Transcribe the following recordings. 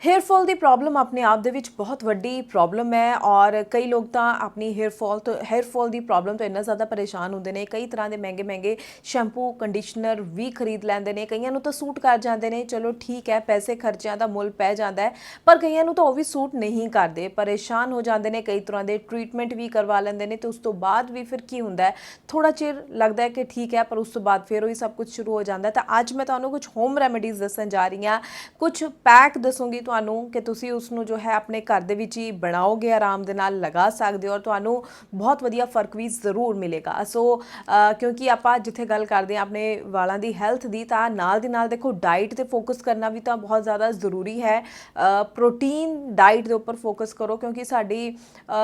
Hair fall ਦੀ problem ਆਪਣੇ ਆਪ ਦੇ ਵਿੱਚ ਬਹੁਤ ਵੱਡੀ ਪ੍ਰੋਬਲਮ ਹੈ ਔਰ ਕਈ ਲੋਕ ਤਾਂ ਆਪਣੀ ਹੇਅਰ ਫਾਲ ਤੋਂ ਹੇਅਰ ਫਾਲ ਦੀ ਪ੍ਰੋਬਲਮ ਤੋਂ ਇੰਨਾ ਜ਼ਿਆਦਾ ਪਰੇਸ਼ਾਨ ਹੁੰਦੇ ਨੇ। ਕਈ ਤਰ੍ਹਾਂ ਦੇ ਮਹਿੰਗੇ ਮਹਿੰਗੇ ਸ਼ੈਂਪੂ ਕੰਡੀਸ਼ਨਰ ਵੀ ਖਰੀਦ ਲੈਂਦੇ ਨੇ। ਕਈਆਂ ਨੂੰ ਤਾਂ ਸੂਟ ਕਰ ਜਾਂਦੇ ਨੇ। ਚਲੋ ਠੀਕ ਹੈ, ਪੈਸੇ ਖਰਚਿਆਂ ਦਾ ਮੁੱਲ ਪੈ ਜਾਂਦਾ ਹੈ, ਪਰ ਕਈਆਂ ਨੂੰ ਤਾਂ ਉਹ ਵੀ ਸੂਟ ਨਹੀਂ ਕਰਦੇ। ਪਰੇਸ਼ਾਨ ਹੋ ਜਾਂਦੇ ਨੇ, ਕਈ ਤਰ੍ਹਾਂ ਦੇ ਟ੍ਰੀਟਮੈਂਟ ਵੀ ਕਰਵਾ ਲੈਂਦੇ ਨੇ ਤੇ ਉਸ ਤੋਂ ਬਾਅਦ ਵੀ ਫਿਰ ਕੀ ਹੁੰਦਾ ਹੈ? ਥੋੜਾ ਚਿਰ ਲੱਗਦਾ ਹੈ ਕਿ ਠੀਕ ਹੈ, ਪਰ ਉਸ ਤੋਂ ਬਾਅਦ ਫਿਰ ਉਹੀ ਸਭ ਕੁਝ ਸ਼ੁਰੂ ਹੋ ਜਾਂਦਾ ਤਾਂ ਅੱਜ ਮੈਂ ਤੁਹਾਨੂੰ ਕੁਝ ਹੋਮ ਰੈਮੇਡੀਜ਼ ਦੱਸਣ ਜਾ ਰਹੀ ਹਾਂ। ਕੁਝ ਪੈਕ ਦੱਸੂੰਗੀ ਤੁਹਾਨੂੰ ਕਿ ਤੁਸੀਂ ਉਸ ਨੂੰ ਜੋ ਹੈ ਆਪਣੇ ਘਰ ਦੇ ਵਿੱਚ ਹੀ ਬਣਾਓਗੇ, ਆਰਾਮ ਦੇ ਨਾਲ ਲਗਾ ਸਕਦੇ ਹੋ ਔਰ ਤੁਹਾਨੂੰ ਬਹੁਤ ਵਧੀਆ ਫ਼ਰਕ ਵੀ ਜ਼ਰੂਰ ਮਿਲੇਗਾ। ਸੋ ਕਿਉਂਕਿ ਆਪਾਂ ਜਿੱਥੇ ਗੱਲ ਕਰਦੇ ਹਾਂ ਆਪਣੇ ਵਾਲਾਂ ਦੀ ਹੈਲਥ ਦੀ, ਤਾਂ ਨਾਲ ਦੀ ਨਾਲ ਦੇਖੋ ਡਾਈਟ ਤੇ ਫੋਕਸ ਕਰਨਾ ਵੀ ਤਾਂ ਬਹੁਤ ਜ਼ਿਆਦਾ ਜ਼ਰੂਰੀ ਹੈ। ਪ੍ਰੋਟੀਨ ਡਾਈਟ ਦੇ ਉੱਪਰ ਫੋਕਸ ਕਰੋ ਕਿਉਂਕਿ ਸਾਡੀ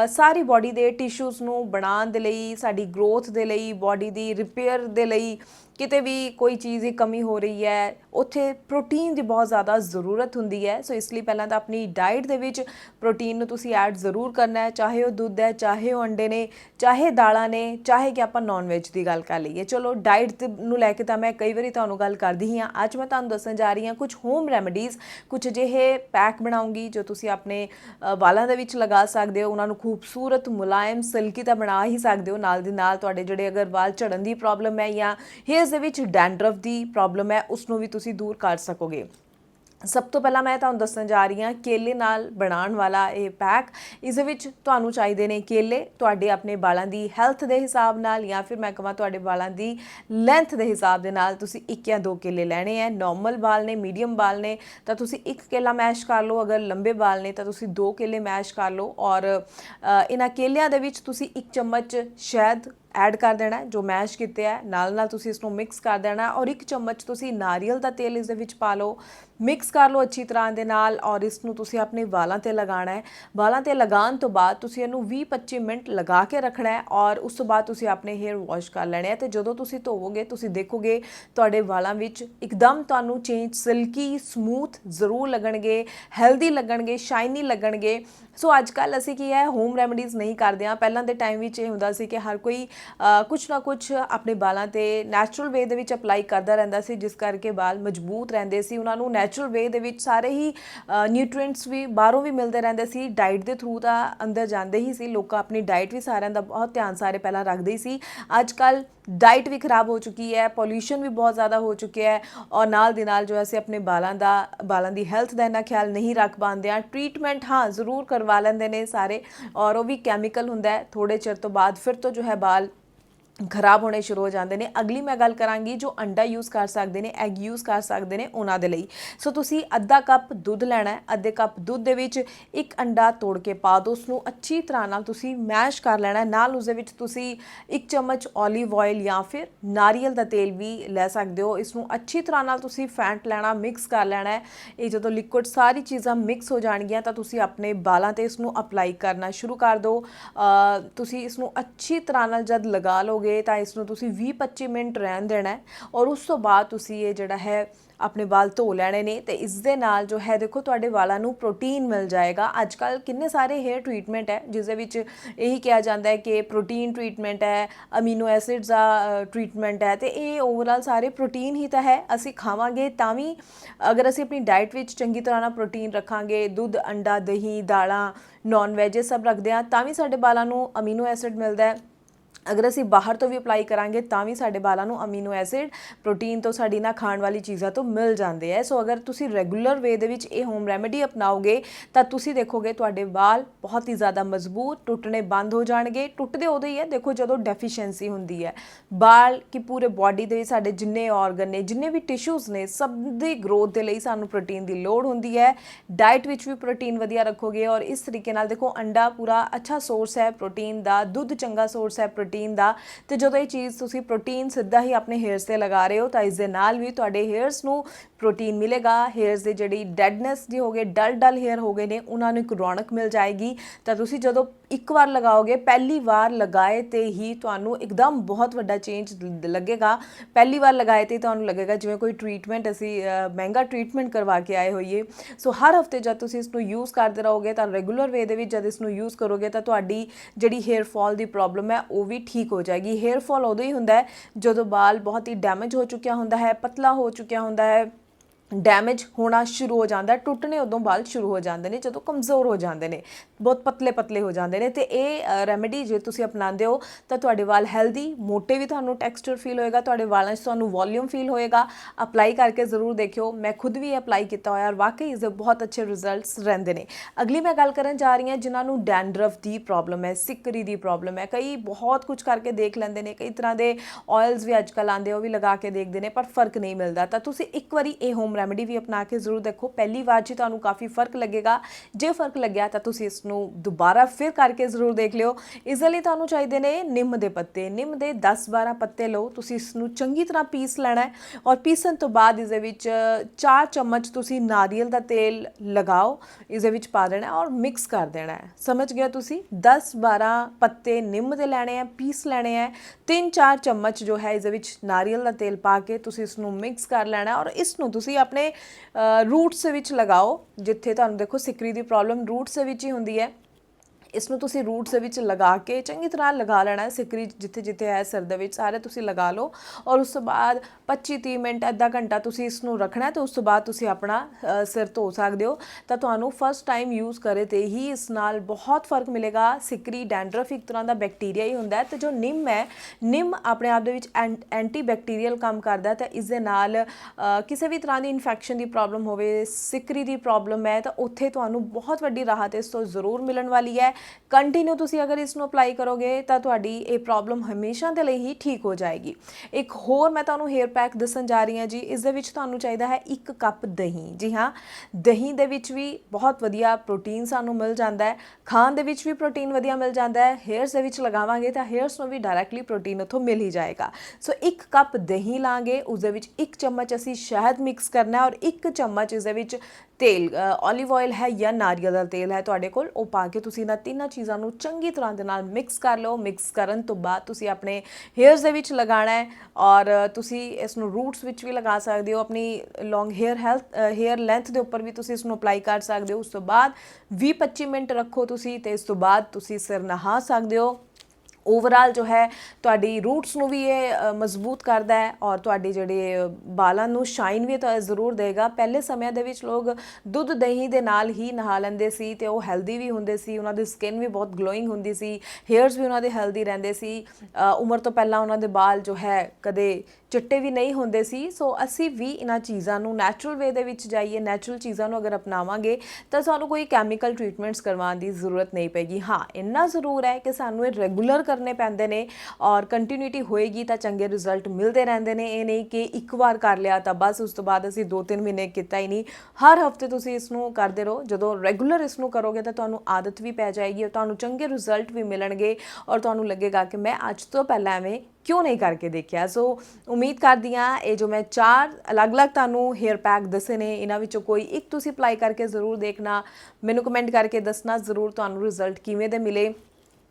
ਸਾਰੀ ਬਾਡੀ ਦੇ ਟਿਸ਼ੂਜ਼ ਨੂੰ ਬਣਾਉਣ ਦੇ ਲਈ, ਸਾਡੀ ਗਰੋਥ ਦੇ ਲਈ ਬਾਡੀ ਦੀ ਰਿਪੇਅਰ ਦੇ ਲਈ ਕਿਤੇ ਵੀ ਕੋਈ ਚੀਜ਼ ਦੀ ਕਮੀ ਹੋ ਰਹੀ ਹੈ, ਉੱਥੇ ਪ੍ਰੋਟੀਨ ਦੀ ਬਹੁਤ ਜ਼ਿਆਦਾ ਜ਼ਰੂਰਤ ਹੁੰਦੀ ਹੈ। ਸੋ ਇਸ ਲਈ ਪਹਿਲਾਂ ਤਾਂ ਆਪਣੀ ਡਾਈਟ ਦੇ ਵਿੱਚ ਪ੍ਰੋਟੀਨ ਨੂੰ ਤੁਸੀਂ ਐਡ ਜ਼ਰੂਰ ਕਰਨਾ ਹੈ, ਚਾਹੇ ਉਹ ਦੁੱਧ ਹੈ, ਚਾਹੇ ਉਹ ਅੰਡੇ ਨੇ, ਚਾਹੇ ਦਾਲਾਂ ਨੇ, ਚਾਹੇ ਕਿ ਆਪਾਂ ਨਾਨ ਵੈਜ ਦੀ ਗੱਲ ਕਰ ਲਈਏ। ਚਲੋ ਡਾਈਟ ਨੂੰ ਲੈ ਕੇ ਤਾਂ ਮੈਂ ਕਈ ਵਾਰੀ ਤੁਹਾਨੂੰ ਗੱਲ ਕਰਦੀ ਹੀ ਹਾਂ। ਅੱਜ ਮੈਂ ਤੁਹਾਨੂੰ ਦੱਸਣ ਜਾ ਰਹੀ ਹਾਂ ਕੁਝ ਹੋਮ ਰੈਮਡੀਜ਼ ਕੁਝ ਅਜਿਹੇ ਪੈਕ ਬਣਾਉਂਗੀ ਜੋ ਤੁਸੀਂ ਆਪਣੇ ਵਾਲਾਂ ਦੇ ਵਿੱਚ ਲਗਾ ਸਕਦੇ ਹੋ। ਉਹਨਾਂ ਨੂੰ ਖੂਬਸੂਰਤ ਮੁਲਾਇਮ, ਸਿਲਕੀ ਤਾਂ ਬਣਾ ਹੀ ਸਕਦੇ ਹੋ। ਨਾਲ ਦੀ ਨਾਲ ਤੁਹਾਡੇ ਜਿਹੜੇ ਅਗਰ ਵਾਲ ਝੜਨ ਦੀ ਪ੍ਰੋਬਲਮ ਹੈ ਜਾਂ ਹੇਅਰ ਹੇਅਰਸ ਦੇ ਵਿੱਚ ਡੈਂਡਰਫ ਦੀ ਪ੍ਰੋਬਲਮ ਹੈ ਉਸ ਨੂੰ ਵੀ ਤੁਸੀਂ ਦੂਰ ਕਰ ਸਕੋਗੇ। ਸਭ ਤੋਂ ਪਹਿਲਾਂ ਮੈਂ ਤੁਹਾਨੂੰ ਦੱਸਣ ਜਾ ਰਹੀ ਹਾਂ, ਕੇਲੇ ਨਾਲ ਬਣਾਉਣ ਵਾਲਾ ਇਹ ਪੈਕ ਇਸ ਦੇ ਵਿੱਚ ਤੁਹਾਨੂੰ ਚਾਹੀਦੇ ਨੇ ਕੇਲੇ ਤੁਹਾਡੇ ਆਪਣੇ ਵਾਲਾਂ ਦੀ ਹੈਲਥ ਦੇ ਹਿਸਾਬ ਨਾਲ ਜਾਂ ਫਿਰ ਮੈਂ ਕਹਾਂ ਤੁਹਾਡੇ ਵਾਲਾਂ ਦੀ ਲੈਂਥ ਦੇ ਹਿਸਾਬ ਦੇ ਨਾਲ ਤੁਸੀਂ ਇੱਕ ਜਾਂ ਦੋ ਕੇਲੇ ਲੈਣੇ ਆ ਨਾਰਮਲ ਵਾਲ ਨੇ ਮੀਡੀਅਮ ਵਾਲ ਨੇ, ਤਾਂ ਤੁਸੀਂ ਇੱਕ ਕੇਲਾ ਮੈਸ਼ ਕਰ ਲਓ, ਅਗਰ ਲੰਬੇ ਵਾਲ ਨੇ ਤਾਂ ਤੁਸੀਂ ਦੋ ਕੇਲੇ ਮੈਸ਼ ਕਰ ਲਓ ਔਰ ਇਹਨਾਂ ਕੇਲਿਆਂ ਦੇ ਵਿੱਚ ਤੁਸੀਂ ਇੱਕ ਚਮਚ ਸ਼ਹਿਦ ਐਡ ਕਰ ਦੇਣਾ, ਜੋ ਮੈਸ਼ ਕੀਤੇ ਹੈ ਨਾਲ ਨਾਲ ਤੁਸੀਂ ਇਸ ਨੂੰ ਮਿਕਸ ਕਰ ਦੇਣਾ ਔਰ ਇੱਕ ਚਮਚ ਤੁਸੀਂ ਨਾਰੀਅਲ ਦਾ ਤੇਲ ਇਸ ਦੇ ਵਿੱਚ ਪਾ ਲਓ। ਮਿਕਸ ਕਰ ਲਓ ਅੱਛੀ ਤਰ੍ਹਾਂ ਦੇ ਨਾਲ ਔਰ ਇਸ ਨੂੰ ਤੁਸੀਂ ਆਪਣੇ ਵਾਲਾਂ ਤੇ ਲਗਾਉਣਾ ਹੈ। ਵਾਲਾਂ ਤੇ ਲਗਾਉਣ ਤੋਂ ਬਾਅਦ ਤੁਸੀਂ ਇਹਨੂੰ 20-25 ਮਿੰਟ ਲਗਾ ਕੇ ਰੱਖਣਾ ਹੈ ਔਰ ਉਸ ਤੋਂ ਬਾਅਦ ਤੁਸੀਂ ਆਪਣੇ ਹੇਅਰ ਵਾਸ਼ ਕਰ ਲੈਣੇ ਹੈ ਤੇ ਜਦੋਂ ਤੁਸੀਂ ਧੋਵੋਗੇ, ਤੁਸੀਂ ਦੇਖੋਗੇ ਤੁਹਾਡੇ ਵਾਲਾਂ ਵਿੱਚ ਇੱਕਦਮ ਤੁਹਾਨੂੰ ਚੇਂਜ ਸਿਲਕੀ ਸਮੂਥ ਜ਼ਰੂਰ ਲੱਗਣਗੇ ਹੈਲਦੀ ਲੱਗਣਗੇ ਸ਼ਾਈਨੀ ਲੱਗਣਗੇ। ਸੋ ਅੱਜ ਕੱਲ ਅਸੀਂ ਕੀ ਹੈ ਹੋਮ ਰੈਮਡੀਜ਼ ਨਹੀਂ ਕਰਦੇ ਆ ਪਹਿਲਾਂ ਦੇ ਟਾਈਮ ਵਿੱਚ ਇਹ ਹੁੰਦਾ ਸੀ ਕਿ ਹਰ ਕੋਈ ਕੁਝ ਨਾ ਕੁਝ ਆਪਣੇ ਵਾਲਾਂ ਤੇ ਨੈਚੁਰਲ ਵੇ ਦੇ ਵਿੱਚ ਅਪਲਾਈ ਕਰਦਾ ਰਹਿੰਦਾ ਸੀ, ਜਿਸ ਕਰਕੇ ਵਾਲ ਮਜ਼ਬੂਤ ਰਹਿੰਦੇ ਸੀ। ਉਹਨਾਂ ਨੂੰ ਨੈਚੁਰਲ ਵੇ ਦੇ ਵਿੱਚ ਸਾਰੇ ਹੀ ਨਿਊਟ੍ਰੀਐਂਟਸ ਵੀ ਬਾਹਰੋਂ ਵੀ ਮਿਲਦੇ ਰਹਿੰਦੇ ਸੀ। ਡਾਈਟ ਦੇ ਥਰੂ ਤਾਂ ਅੰਦਰ ਜਾਂਦੇ ਹੀ ਸੀ। ਲੋਕਾਂ ਆਪਣੀ ਡਾਈਟ ਵੀ ਸਾਰਿਆਂ ਦਾ ਬਹੁਤ ਧਿਆਨ ਸਾਰੇ ਪਹਿਲਾਂ ਰੱਖਦੇ ਹੀ ਸੀ। ਅੱਜ ਕੱਲ ਡਾਈਟ ਵੀ ਖਰਾਬ ਹੋ ਚੁੱਕੀ ਹੈ ਪੋਲਿਊਸ਼ਨ ਵੀ ਬਹੁਤ ਜ਼ਿਆਦਾ ਹੋ ਚੁੱਕਿਆ ਹੈ ਔਰ ਨਾਲ ਦੀ ਨਾਲ ਜੋ ਅਸੀਂ ਆਪਣੇ ਬਾਲਾਂ ਦਾ, ਬਾਲਾਂ ਦੀ ਹੈਲਥ ਦਾ ਇੰਨਾ ਖਿਆਲ ਨਹੀਂ ਰੱਖ ਪਾਉਂਦੇ ਆ ਟ੍ਰੀਟਮੈਂਟ ਹਾਂ, ਜ਼ਰੂਰ ਕਰਵਾ ਲੈਂਦੇ ਨੇ ਸਾਰੇ ਔਰ ਉਹ ਵੀ ਕੈਮੀਕਲ ਹੁੰਦਾ ਹੈ। ਥੋੜੇ ਚਿਰ ਤੋਂ ਬਾਅਦ ਫਿਰ ਤੋਂ ਜੋ ਹੈ, ਬਾਲ ਖਰਾਬ ਹੋਣੇ ਸ਼ੁਰੂ ਹੋ ਜਾਂਦੇ ਨੇ। ਅਗਲੀ ਮੈਂ ਗੱਲ ਕਰਾਂਗੀ ਜੋ ਅੰਡਾ ਯੂਜ਼ ਕਰ ਸਕਦੇ ਨੇ ਐਗ ਯੂਜ਼ ਕਰ ਸਕਦੇ ਨੇ ਉਹਨਾਂ ਦੇ ਲਈ। ਸੋ ਤੁਸੀਂ ਅੱਧਾ ਕੱਪ ਦੁੱਧ ਲੈਣਾ ਹੈ। ਅੱਧੇ ਕੱਪ ਦੁੱਧ ਦੇ ਵਿੱਚ ਇੱਕ ਅੰਡਾ ਤੋੜ ਕੇ ਪਾ ਦਿਓ। ਉਸ ਨੂੰ ਅੱਛੀ ਤਰ੍ਹਾਂ ਨਾਲ ਤੁਸੀਂ ਮੈਸ਼ ਕਰ ਲੈਣਾ ਹੈ। ਨਾਲ ਉਸ ਦੇ ਵਿੱਚ ਤੁਸੀਂ ਇੱਕ ਚਮਚ 올ਿਵ ਆਇਲ ਜਾਂ ਫਿਰ ਨਾਰੀਅਲ ਦਾ ਤੇਲ ਵੀ ਲੈ ਸਕਦੇ ਹੋ। ਇਸ ਨੂੰ ਅੱਛੀ ਤਰ੍ਹਾਂ ਨਾਲ ਤੁਸੀਂ ਫੈਂਟ ਲੈਣਾ ਮਿਕਸ ਕਰ ਲੈਣਾ ਹੈ। ਇਹ ਜਦੋਂ ਲਿਕੁਇਡ ਸਾਰੀ ਚੀਜ਼ਾਂ ਮਿਕਸ ਹੋ ਜਾਣਗੀਆਂ ਤਾਂ ਤੁਸੀਂ ਆਪਣੇ ਬਾਲਾਂ ਤੇ ਇਸ ਨੂੰ ਅਪਲਾਈ ਕਰਨਾ ਸ਼ੁਰੂ ਕਰ ਦਿਓ। ਤੁਸੀਂ ਇਸ ਨੂੰ ਅੱਛੀ ਤਰ੍ਹਾਂ ਨਾਲ ਜਦ ਲਗਾ ਲਓਗੇ ਤਾਂ ਇਸ ਨੂੰ ਤੁਸੀਂ 20-25 ਮਿੰਟ ਰਹਿਣ ਦੇਣਾ ਹੈ ਔਰ ਉਸ ਤੋਂ ਬਾਅਦ ਤੁਸੀਂ ਇਹ ਜਿਹੜਾ ਹੈ ਆਪਣੇ ਵਾਲ ਧੋ ਲੈਣੇ ਨੇ ਤੇ ਇਸ ਦੇ ਨਾਲ ਜੋ ਹੈ ਦੇਖੋ ਤੁਹਾਡੇ ਵਾਲਾਂ ਨੂੰ ਪ੍ਰੋਟੀਨ ਮਿਲ ਜਾਏਗਾ। ਅੱਜ ਕੱਲ ਕਿੰਨੇ ਸਾਰੇ ਹੇਅਰ ਟ੍ਰੀਟਮੈਂਟ ਹੈ ਜਿਸ ਦੇ ਵਿੱਚ ਇਹੀ ਕਿਹਾ ਜਾਂਦਾ ਹੈ ਕਿ ਪ੍ਰੋਟੀਨ ਟ੍ਰੀਟਮੈਂਟ ਹੈ ਅਮੀਨੋ ਐਸਿਡਸ ਦਾ ਟ੍ਰੀਟਮੈਂਟ ਹੈ ਤੇ ਇਹ ਓਵਰਆਲ ਸਾਰੇ ਪ੍ਰੋਟੀਨ ਹੀ ਤਾਂ ਹੈ। ਅਸੀਂ ਖਾਵਾਂਗੇ ਤਾਂ ਵੀ ਅਗਰ ਅਸੀਂ ਆਪਣੀ ਡਾਈਟ ਵਿੱਚ ਚੰਗੀ ਤਰ੍ਹਾਂ ਨਾਲ ਪ੍ਰੋਟੀਨ ਰੱਖਾਂਗੇ, ਦੁੱਧ, ਅੰਡਾ, ਦਹੀਂ, ਦਾਲਾਂ ਨਾਨ ਵੈਜ ਸਭ ਰੱਖਦੇ ਆ ਤਾਂ ਵੀ ਸਾਡੇ ਵਾਲਾਂ ਨੂੰ ਅਮੀਨੋ ਐਸਿਡ ਮਿਲਦਾ ਹੈ। ਅਗਰ ਅਸੀਂ ਬਾਹਰ ਤੋਂ ਵੀ ਅਪਲਾਈ ਕਰਾਂਗੇ, ਤਾਂ ਵੀ ਸਾਡੇ ਬਾਲਾਂ ਨੂੰ ਅਮੀਨੋ ਐਸਿਡ ਪ੍ਰੋਟੀਨ ਤੋਂ ਸਾਡੀ ਨਾ ਖਾਣ ਵਾਲੀ ਚੀਜ਼ਾਂ ਤੋਂ ਮਿਲ ਜਾਂਦੇ ਐ ਸੋ ਅਗਰ ਤੁਸੀਂ ਰੈਗੂਲਰ ਵੇ ਦੇ ਵਿੱਚ ਇਹ ਹੋਮ ਰੈਮੇਡੀ ਅਪਣਾਓਗੇ, ਤਾਂ ਤੁਸੀਂ ਦੇਖੋਗੇ ਤੁਹਾਡੇ ਬਾਲ ਬਹੁਤ ਹੀ ਜ਼ਿਆਦਾ ਮਜ਼ਬੂਤ, ਟੁੱਟਣੇ ਬੰਦ ਹੋ ਜਾਣਗੇ। ਟੁੱਟਦੇ ਉਦੋਂ ਹੀ ਹੈ ਦੇਖੋ ਜਦੋਂ ਡੈਫੀਸ਼ੀਐਂਸੀ ਹੁੰਦੀ ਹੈ ਬਾਲ ਕੀ ਪੂਰੇ ਬਾਡੀ ਦੇ ਵਿੱਚ ਸਾਡੇ ਜਿੰਨੇ ਆਰਗਨ ਨੇ, ਜਿੰਨੇ ਵੀ ਟਿਸ਼ੂਜ਼ ਨੇ, ਸਭ ਦੀ ਗਰੋਥ ਦੇ ਲਈ ਸਾਨੂੰ ਪ੍ਰੋਟੀਨ ਦੀ ਲੋੜ ਹੁੰਦੀ ਹੈ। ਡਾਈਟ ਵਿੱਚ ਵੀ ਪ੍ਰੋਟੀਨ ਵਧੀਆ ਰੱਖੋਗੇ ਔਰ ਇਸ ਤਰੀਕੇ ਨਾਲ ਦੇਖੋ ਅੰਡਾ ਪੂਰਾ ਅੱਛਾ ਸੋਰਸ ਹੈ ਪ੍ਰੋਟੀਨ ਦਾ, ਦੁੱਧ ਚੰਗਾ ਸੋਰਸ ਹੈ ਪ੍ਰੋਟੀਨ ਪ੍ਰੋਟੀਨ ਦਾ। ਤੇ ਜਦੋਂ ਇਹ ਚੀਜ਼ ਤੁਸੀਂ ਪ੍ਰੋਟੀਨ ਸਿੱਧਾ ਹੀ ਆਪਣੇ ਹੇਅਰਸ ਤੇ ਲਗਾ ਰਹੇ ਹੋ, ਤਾਂ ਇਸ ਦੇ ਨਾਲ ਵੀ ਤੁਹਾਡੇ ਹੇਅਰਸ ਨੂੰ ਪ੍ਰੋਟੀਨ ਮਿਲੇਗਾ ਹੇਅਰਸ ਦੇ ਜਿਹੜੀ ਡੈਡਨੈਸ ਜੀ ਹੋ ਗਏ, ਡਲ ਡਲ ਹੇਅਰ ਹੋ ਗਏ ਨੇ, ਉਹਨਾਂ ਨੂੰ ਇੱਕ ਰੌਣਕ ਮਿਲ ਜਾਏਗੀ। ਤਾਂ ਤੁਸੀਂ ਜਦੋਂ ਇੱਕ ਵਾਰ ਲਗਾਓਗੇ, ਪਹਿਲੀ ਵਾਰ ਲਗਾਏ ਤੇ ਹੀ ਤੁਹਾਨੂੰ ਇੱਕਦਮ ਬਹੁਤ ਵੱਡਾ ਚੇਂਜ ਲੱਗੇਗਾ। ਪਹਿਲੀ ਵਾਰ ਲਗਾਏ ਤੇ ਹੀ ਤੁਹਾਨੂੰ ਲੱਗੇਗਾ, ਜਿਵੇਂ ਕੋਈ ਟ੍ਰੀਟਮੈਂਟ ਅਸੀਂ ਮਹਿੰਗਾ ਟ੍ਰੀਟਮੈਂਟ ਕਰਵਾ ਕੇ ਆਏ ਹੋਈਏ। ਸੋ ਹਰ ਹਫ਼ਤੇ ਜਦ ਤੁਸੀਂ ਇਸ ਨੂੰ ਯੂਜ਼ ਕਰਦੇ ਰਹੋਗੇ, ਤਾਂ ਰੈਗੂਲਰ ਵੇ ਦੇ ਵਿੱਚ ਜਦ ਇਸ ਨੂੰ ਯੂਜ਼ ਕਰੋਗੇ, ਤਾਂ ਤੁਹਾਡੀ ਜਿਹੜੀ ਹੇਅਰ ਫਾਲ ਦੀ ਪ੍ਰੋਬਲਮ ਹੈ, ਉਹ ਵੀ ਠੀਕ ਹੋ ਜਾਏਗੀ। ਹੇਅਰ ਫਾਲ ਉਦੋਂ ਹੀ ਹੁੰਦਾ ਹੈ ਜਦੋਂ ਵਾਲ ਬਹੁਤ ਹੀ ਡੈਮੇਜ ਹੋ ਚੁੱਕਿਆ ਹੁੰਦਾ ਹੈ, ਪਤਲਾ ਹੋ ਚੁੱਕਿਆ ਹੁੰਦਾ ਹੈ ਡੈਮੇਜ ਹੋਣਾ ਸ਼ੁਰੂ ਹੋ ਜਾਂਦਾ, ਟੁੱਟਣੇ ਉਦੋਂ ਬਾਲ ਸ਼ੁਰੂ ਹੋ ਜਾਂਦੇ ਨੇ, ਜਦੋਂ ਕਮਜ਼ੋਰ ਹੋ ਜਾਂਦੇ ਨੇ, ਬਹੁਤ ਪਤਲੇ ਪਤਲੇ ਹੋ ਜਾਂਦੇ ਨੇ ਤੇ ਇਹ ਰੈਮੇਡੀ ਜੇ ਤੁਸੀਂ ਅਪਣਾਉਂਦੇ ਹੋ, ਤਾਂ ਤੁਹਾਡੇ ਵਾਲ ਹੈਲਦੀ ਮੋਟੇ ਵੀ ਤੁਹਾਨੂੰ ਟੈਕਸਚਰ ਫੀਲ ਹੋਏਗਾ, ਤੁਹਾਡੇ ਵਾਲਾਂ 'ਚ ਤੁਹਾਨੂੰ ਵੋਲਿਊਮ ਫੀਲ ਹੋਏਗਾ ਅਪਲਾਈ ਕਰਕੇ ਜ਼ਰੂਰ ਦੇਖਿਓ, ਮੈਂ ਖੁਦ ਵੀ ਅਪਲਾਈ ਕੀਤਾ ਹੋਇਆ ਔਰ ਵਾਕਈ ਇਸ ਦੇ ਬਹੁਤ ਅੱਛੇ ਰਿਜ਼ਲਟਸ ਰਹਿੰਦੇ ਨੇ। ਅਗਲੀ ਮੈਂ ਗੱਲ ਕਰਨ ਜਾ ਰਹੀ ਹਾਂ, ਜਿਨ੍ਹਾਂ ਨੂੰ ਡੈਂਡਰਫ ਦੀ ਪ੍ਰੋਬਲਮ ਹੈ, ਸਿੱਕਰੀ ਦੀ ਪ੍ਰੋਬਲਮ ਹੈ, ਕਈ ਬਹੁਤ ਕੁਝ ਕਰਕੇ ਦੇਖ ਲੈਂਦੇ ਨੇ, ਕਈ ਤਰ੍ਹਾਂ ਦੇ ਆਇਲਸ ਵੀ ਅੱਜਕੱਲ ਆਉਂਦੇ ਉਹ ਵੀ ਲਗਾ ਕੇ ਦੇਖਦੇ ਨੇ, ਪਰ ਫ਼ਰਕ ਨਹੀਂ ਮਿਲਦਾ। ਤਾਂ ਤੁਸੀਂ ਇੱਕ ਵਾਰੀ ਇਹ ਹੋਮ ਰੈਮੇਡੀ ਵੀ ਅਪਣਾ ਕੇ ਜ਼ਰੂਰ ਦੇਖੋ। ਪਹਿਲੀ ਵਾਰ 'ਚ ਹੀ ਤੁਹਾਨੂੰ ਕਾਫੀ ਫ਼ਰਕ ਲੱਗੇਗਾ। ਜੇ ਫ਼ਰਕ ਲੱਗਿਆ ਤਾਂ ਤੁਸੀਂ ਇਸ ਨੂੰ ਦੁਬਾਰਾ ਫਿਰ ਕਰਕੇ ਜ਼ਰੂਰ ਦੇਖ ਲਿਓ। ਇਸ ਦੇ ਲਈ ਤੁਹਾਨੂੰ ਚਾਹੀਦੇ ਨੇ ਨਿੰਮ ਦੇ ਪੱਤੇ। ਨਿੰਮ ਦੇ 10-12 ਪੱਤੇ ਲਓ। ਤੁਸੀਂ ਇਸ ਨੂੰ ਚੰਗੀ ਤਰ੍ਹਾਂ ਪੀਸ ਲੈਣਾ ਹੈ ਔਰ ਪੀਸਣ ਤੋਂ ਬਾਅਦ ਇਸ ਦੇ ਵਿੱਚ 4 ਚਮਚ ਤੁਸੀਂ ਨਾਰੀਅਲ ਦਾ ਤੇਲ ਲਗਾਓ, ਇਸ ਦੇ ਵਿੱਚ ਪਾ ਦੇਣਾ ਹੈ ਔਰ ਮਿਕਸ ਕਰ ਦੇਣਾ ਹੈ। ਸਮਝ ਗਿਆ ਤੁਸੀਂ? 10-12 ਪੱਤੇ ਨਿੰਮ ਦੇ ਲੈਣੇ ਆ ਪੀਸ ਲੈਣੇ ਆ 3-4 ਚਮਚ ਜੋ ਹੈ ਇਸ ਦੇ ਵਿੱਚ ਨਾਰੀਅਲ ਦਾ ਤੇਲ ਪਾ ਕੇ ਤੁਸੀਂ ਇਸ ਨੂੰ ਮਿਕਸ ਕਰ ਲੈਣਾ ਹੈ ਔਰ ਇਸ ਨੂੰ ਤੁਸੀਂ ਆਪਣੇ ਰੂਟਸ ਵਿੱਚ ਲਗਾਓ, ਜਿੱਥੇ ਤੁਹਾਨੂੰ ਦੇਖੋ ਸਿਕਰੀ ਦੀ ਪ੍ਰੋਬਲਮ ਰੂਟਸ ਵਿੱਚ ਹੀ ਹੁੰਦੀ ਹੈ। ਇਸ ਨੂੰ ਤੁਸੀਂ ਰੂਟਸ ਦੇ ਵਿੱਚ ਲਗਾ ਕੇ ਚੰਗੀ ਤਰ੍ਹਾਂ ਲਗਾ ਲੈਣਾ ਹੈ ਸਿਕਰੀ ਜਿੱਥੇ ਜਿੱਥੇ ਹੈ ਸਿਰ ਦੇ ਵਿੱਚ, ਸਾਰੇ ਤੁਸੀਂ ਲਗਾ ਲਓ ਔਰ ਉਸ ਤੋਂ ਬਾਅਦ 25-30 ਮਿੰਟ ਅੱਧਾ ਘੰਟਾ ਤੁਸੀਂ ਇਸ ਨੂੰ ਰੱਖਣਾ ਹੈ ਤੇ ਉਸ ਤੋਂ ਬਾਅਦ ਤੁਸੀਂ ਆਪਣਾ ਸਿਰ ਧੋ ਸਕਦੇ ਹੋ। ਤਾਂ ਤੁਹਾਨੂੰ ਫਸਟ ਟਾਈਮ ਯੂਜ਼ ਕਰੇ ਤੇ ਹੀ ਇਸ ਨਾਲ ਬਹੁਤ ਫ਼ਰਕ ਮਿਲੇਗਾ। ਸਿਕਰੀ ਡੈਂਡਰਫ ਇੱਕ ਤਰ੍ਹਾਂ ਦਾ ਬੈਕਟੀਰੀਆ ਹੀ ਹੁੰਦਾ ਹੈ ਤੇ ਜੋ ਨਿੰਮ ਹੈ, ਨਿੰਮ ਆਪਣੇ ਆਪ ਦੇ ਵਿੱਚ ਐਂਟੀ ਬੈਕਟੀਰੀਅਲ ਕੰਮ ਕਰਦਾ ਹੈ ਤਾਂ ਇਸ ਦੇ ਨਾਲ ਕਿਸੇ ਵੀ ਤਰ੍ਹਾਂ ਦੀ ਇਨਫੈਕਸ਼ਨ ਦੀ ਪ੍ਰੋਬਲਮ ਹੋਵੇ, ਸਿਕਰੀ ਦੀ ਪ੍ਰੋਬਲਮ ਹੈ ਤਾਂ ਉੱਥੇ ਤੁਹਾਨੂੰ ਬਹੁਤ ਵੱਡੀ ਰਾਹਤ ਇਸ ਤੋਂ ਜ਼ਰੂਰ ਮਿਲਣ ਵਾਲੀ ਹੈ। ਕੰਟੀਨਿਊ ਤੁਸੀਂ ਅਗਰ ਇਸ ਨੂੰ ਅਪਲਾਈ ਕਰੋਗੇ, ਤਾਂ ਤੁਹਾਡੀ ਇਹ ਪ੍ਰੋਬਲਮ ਹਮੇਸ਼ਾ ਦੇ ਲਈ ਹੀ ਠੀਕ ਹੋ ਜਾਏਗੀ। ਇੱਕ ਹੋਰ ਮੈਂ ਤੁਹਾਨੂੰ ਹੇਅਰ ਪੈਕ ਦੱਸਣ ਜਾ ਰਹੀ ਹਾਂ ਜੀ, ਇਸ ਦੇ ਵਿੱਚ ਤੁਹਾਨੂੰ ਚਾਹੀਦਾ ਹੈ 1 ਕੱਪ ਦਹੀਂ। ਜੀ ਹਾਂ, ਦਹੀਂ ਦੇ ਵਿੱਚ ਵੀ ਬਹੁਤ ਵਧੀਆ ਪ੍ਰੋਟੀਨ ਸਾਨੂੰ ਮਿਲ ਜਾਂਦਾ ਹੈ। ਖਾਣ ਦੇ ਵਿੱਚ ਵੀ ਪ੍ਰੋਟੀਨ ਵਧੀਆ ਮਿਲ ਜਾਂਦਾ ਹੈ। ਹੇਅਰਸ ਦੇ ਵਿੱਚ ਲਗਾਵਾਂਗੇ ਤਾਂ ਹੇਅਰਸ ਨੂੰ ਵੀ ਡਾਇਰੈਕਟਲੀ ਪ੍ਰੋਟੀਨ ਉੱਥੋਂ ਮਿਲ ਹੀ ਜਾਏਗਾ। ਸੋ 1 ਕੱਪ ਦਹੀਂ ਲਾਂਗੇ, ਉਸ ਦੇ ਵਿੱਚ 1 ਚਮਚ ਅਸੀਂ ਸ਼ਹਿਦ ਮਿਕਸ ਕਰਨਾ ਹੈ ਔਰ 1 ਚਮਚ ਇਸ ਦੇ ਵਿੱਚ ਤੇਲ 올ਿਵ ਆਇਲ ਹੈ ਜਾਂ ਨਾਰੀਅਲ ਦਾ ਤੇਲ ਹੈ ਤੁਹਾਡੇ ਕੋਲ, ਉਹ ਪਾ ਕੇ ਤੁਸੀਂ ਇਹਨਾਂ ਤਿੰਨਾਂ ਚੀਜ਼ਾਂ ਨੂੰ ਚੰਗੀ ਤਰ੍ਹਾਂ ਦੇ ਨਾਲ ਮਿਕਸ ਕਰ ਲਓ। ਮਿਕਸ ਕਰਨ ਤੋਂ ਬਾਅਦ ਤੁਸੀਂ ਆਪਣੇ ਹੇਅਰਸ ਦੇ ਵਿੱਚ ਲਗਾਉਣਾ ਹੈ ਔਰ ਤੁਸੀਂ ਇਸ ਨੂੰ ਰੂਟਸ ਵਿੱਚ ਵੀ ਲਗਾ ਸਕਦੇ ਹੋ। ਆਪਣੀ long hair health hair length ਦੇ ਉੱਪਰ ਵੀ ਤੁਸੀਂ ਇਸ ਨੂੰ ਅਪਲਾਈ ਕਰ ਸਕਦੇ ਹੋ। ਉਸ ਤੋਂ ਬਾਅਦ 20-25 ਮਿੰਟ ਰੱਖੋ ਤੁਸੀਂ ਤੇ ਇਸ ਤੋਂ ਬਾਅਦ ਤੁਸੀਂ ਸਿਰ ਨਹਾ ਸਕਦੇ ਹੋ। ਓਵਰਆਲ ਜੋ ਹੈ, ਤੁਹਾਡੀ ਰੂਟਸ ਨੂੰ ਵੀ ਇਹ ਮਜ਼ਬੂਤ ਕਰਦਾ ਹੈ ਔਰ ਤੁਹਾਡੇ ਜਿਹੜੇ ਬਾਲਾਂ ਨੂੰ ਸ਼ਾਈਨ ਵੀ ਤਾਂ ਜ਼ਰੂਰ ਦੇਗਾ ਪਹਿਲੇ ਸਮਿਆਂ ਦੇ ਵਿੱਚ ਲੋਕ ਦੁੱਧ ਦਹੀਂ ਦੇ ਨਾਲ ਹੀ ਨਹਾ ਲੈਂਦੇ ਸੀ ਤੇ ਉਹ ਹੈਲਦੀ ਵੀ ਹੁੰਦੇ ਸੀ, ਉਹਨਾਂ ਦੀ ਸਕਿਨ ਵੀ ਬਹੁਤ ਗਲੋਇੰਗ ਹੁੰਦੀ ਸੀ ਹੇਅਰਸ ਵੀ ਉਹਨਾਂ ਦੇ ਹੈਲਦੀ ਰਹਿੰਦੇ ਸੀ। ਉਮਰ ਤੋਂ ਪਹਿਲਾਂ ਉਹਨਾਂ ਦੇ ਵਾਲ ਜੋ ਹੈ, ਕਦੇ ਚਿੱਟੇ ਵੀ ਨਹੀਂ ਹੁੰਦੇ ਸੀ। ਸੋ ਅਸੀਂ ਵੀ ਇਹਨਾਂ ਚੀਜ਼ਾਂ ਨੂੰ ਨੈਚੁਰਲ ਵੇ ਦੇ ਵਿੱਚ ਜਾਈਏ ਨੈਚੁਰਲ ਚੀਜ਼ਾਂ ਨੂੰ ਅਗਰ ਅਪਣਾਵਾਂਗੇ, ਤਾਂ ਸਾਨੂੰ ਕੋਈ ਕੈਮੀਕਲ ਟ੍ਰੀਟਮੈਂਟਸ ਕਰਵਾਉਣ ਦੀ ਜ਼ਰੂਰਤ ਨਹੀਂ ਪੈਗੀ। ਹਾਂ, ਇੰਨਾ ਜ਼ਰੂਰ ਹੈ ਕਿ ਸਾਨੂੰ ਇਹ ਰੈਗੂਲਰ ਕਰਨੇ ਪੈਂਦੇ ਨੇ ਔਰ ਕੰਟੀਨਿਊਟੀ ਹੋਏਗੀ ਤਾਂ ਚੰਗੇ ਰਿਜ਼ਲਟ ਮਿਲਦੇ ਰਹਿੰਦੇ ਨੇ। ਇਹ ਨਹੀਂ ਕਿ ਇੱਕ ਵਾਰ ਕਰ ਲਿਆ ਤਾਂ ਬਸ ਉਸ ਤੋਂ ਬਾਅਦ ਅਸੀਂ 2-3 ਮਹੀਨੇ ਕੀਤਾ ਹੀ ਨਹੀਂ। ਹਰ ਹਫ਼ਤੇ ਤੁਸੀਂ ਇਸ ਨੂੰ ਕਰਦੇ ਰਹੋ। ਜਦੋਂ ਰੈਗੂਲਰ ਇਸ ਨੂੰ ਕਰੋਗੇ ਤਾਂ ਤੁਹਾਨੂੰ ਆਦਤ ਵੀ ਪੈ ਜਾਏਗੀ ਔਰ ਤੁਹਾਨੂੰ ਚੰਗੇ ਰਿਜ਼ਲਟ ਵੀ ਮਿਲਣਗੇ ਔਰ ਤੁਹਾਨੂੰ ਲੱਗੇਗਾ ਕਿ ਮੈਂ ਅੱਜ ਤੋਂ ਪਹਿਲਾਂ ਐਵੇਂ ਕਿਉਂ ਨਹੀਂ ਕਰਕੇ ਦੇਖਿਆ? ਸੋ ਉਮੀਦ ਕਰਦੀ ਹਾਂ ਇਹ ਜੋ ਮੈਂ ਚਾਰ ਅਲੱਗ-ਅਲੱਗ ਤੁਹਾਨੂੰ ਹੇਅਰ ਪੈਕ ਦੱਸੇ ਨੇ, ਇਹਨਾਂ ਵਿੱਚੋਂ ਕੋਈ ਇੱਕ ਤੁਸੀਂ ਅਪਲਾਈ ਕਰਕੇ ਜ਼ਰੂਰ ਦੇਖਣਾ, ਮੈਨੂੰ ਕਮੈਂਟ ਕਰਕੇ ਦੱਸਣਾ ਜ਼ਰੂਰ ਤੁਹਾਨੂੰ ਰਿਜ਼ਲਟ ਕਿਵੇਂ ਦੇ ਮਿਲੇ।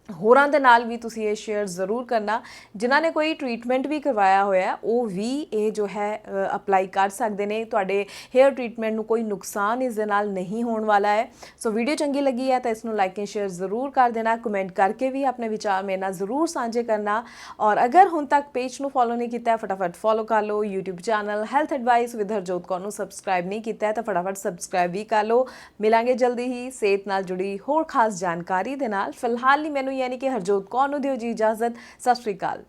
ਹੋਰਾਂ ਦੇ ਨਾਲ ਵੀ ਤੁਸੀਂ ਇਹ ਸ਼ੇਅਰ ਜ਼ਰੂਰ ਕਰਨਾ। ਜਿਨ੍ਹਾਂ ਨੇ ਕੋਈ ਟ੍ਰੀਟਮੈਂਟ ਵੀ ਕਰਵਾਇਆ ਹੋਇਆ, ਉਹ ਵੀ ਇਹ ਜੋ ਹੈ ਅਪਲਾਈ ਕਰ ਸਕਦੇ ਨੇ। ਤੁਹਾਡੇ ਹੇਅਰ ਟ੍ਰੀਟਮੈਂਟ ਨੂੰ ਕੋਈ ਨੁਕਸਾਨ ਇਸ ਦੇ ਨਾਲ ਨਹੀਂ ਹੋਣ ਵਾਲਾ ਹੈ। ਸੋ ਵੀਡੀਓ ਚੰਗੀ ਲੱਗੀ ਹੈ ਤਾਂ ਇਸ ਨੂੰ ਲਾਈਕ ਐਂਡ ਸ਼ੇਅਰ ਜ਼ਰੂਰ ਕਰ ਦੇਣਾ। ਕਮੈਂਟ ਕਰਕੇ ਵੀ ਆਪਣੇ ਵਿਚਾਰ ਮੇਰੇ ਨਾਲ ਜ਼ਰੂਰ ਸਾਂਝੇ ਕਰਨਾ। ਔਰ ਅਗਰ ਹੁਣ ਤੱਕ ਪੇਜ ਨੂੰ ਫੋਲੋ ਨਹੀਂ ਕੀਤਾ ਹੈ ਫਟਾਫਟ ਫੋਲੋ ਕਰ ਲਓ। YouTube channel health advice with Harjot Kaur ਨੂੰ ਸਬਸਕ੍ਰਾਈਬ ਨਹੀਂ ਕੀਤਾ ਹੈ ਤਾਂ ਫਟਾਫਟ ਸਬਸਕ੍ਰਾਈਬ ਵੀ ਕਰ ਲਓ। ਮਿਲਾਂਗੇ ਜਲਦੀ ਹੀ ਸਿਹਤ ਨਾਲ ਜੁੜੀ ਹੋਰ ਖਾਸ ਜਾਣਕਾਰੀ ਦੇ ਨਾਲ। ਫਿਲਹਾਲ ਲਈ ਮੈਨੂੰ ਯਾਨੀ ਕਿ ਹਰਜੋਤ ਕੌਰ ਨੂੰ ਦਿਓ ਜੀ ਇਜਾਜ਼ਤ। ਸਤਿ ਸ਼੍ਰੀ ਅਕਾਲ।